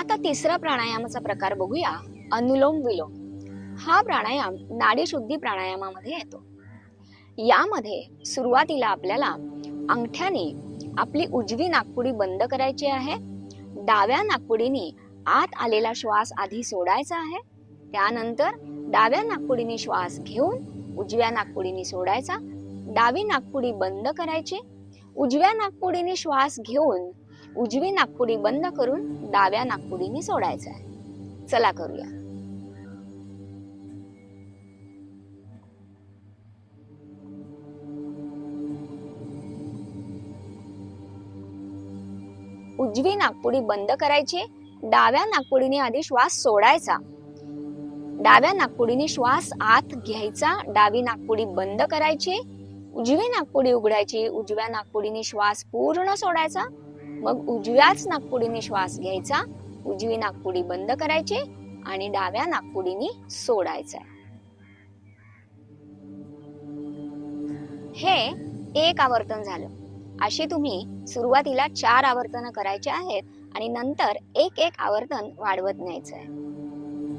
आता तिसरा प्राणायामाचा प्रकार बघूया. अनुलोम विलोम. हा प्राणायाम नाडीशुद्धी प्राणायामामध्ये येतो. यामध्ये सुरुवातीला आपल्याला अंगठ्याने आपली उजवी नाकपुडी बंद करायची आहे. डाव्या नागपुडीने आत आलेला श्वास आधी सोडायचा आहे. त्यानंतर डाव्या नाकपुडीने श्वास घेऊन उजव्या नाकपुडीने सोडायचा. डावी नाकपुडी बंद करायची. उजव्या नाकपुडीने श्वास घेऊन उजवी नाकपुडी बंद करून डाव्या नाकपुडीने सोडायचं आहे. चला करूया. उजवी नाकपुडी बंद करायची डाव्या नाकपुडीने आधी श्वास सोडायचा. डाव्या नाकपुडीने श्वास आत घ्यायचा. डावी नाकपुडी बंद करायची. उजवी नाकपुडी उघडायची. उजव्या नाकपुडीने श्वास पूर्ण सोडायचा. मग उजव्याच नाकपुडीने श्वास घ्यायचा उजवी नाकपुडी बंद करायची आणि डाव्या नागपुडीने सोडायचा. हे एक आवर्तन झालं. अशी तुम्ही सुरुवातीला चार आवर्तन करायचे आहेत आणि नंतर एक एक आवर्तन वाढवत न्यायचं आहे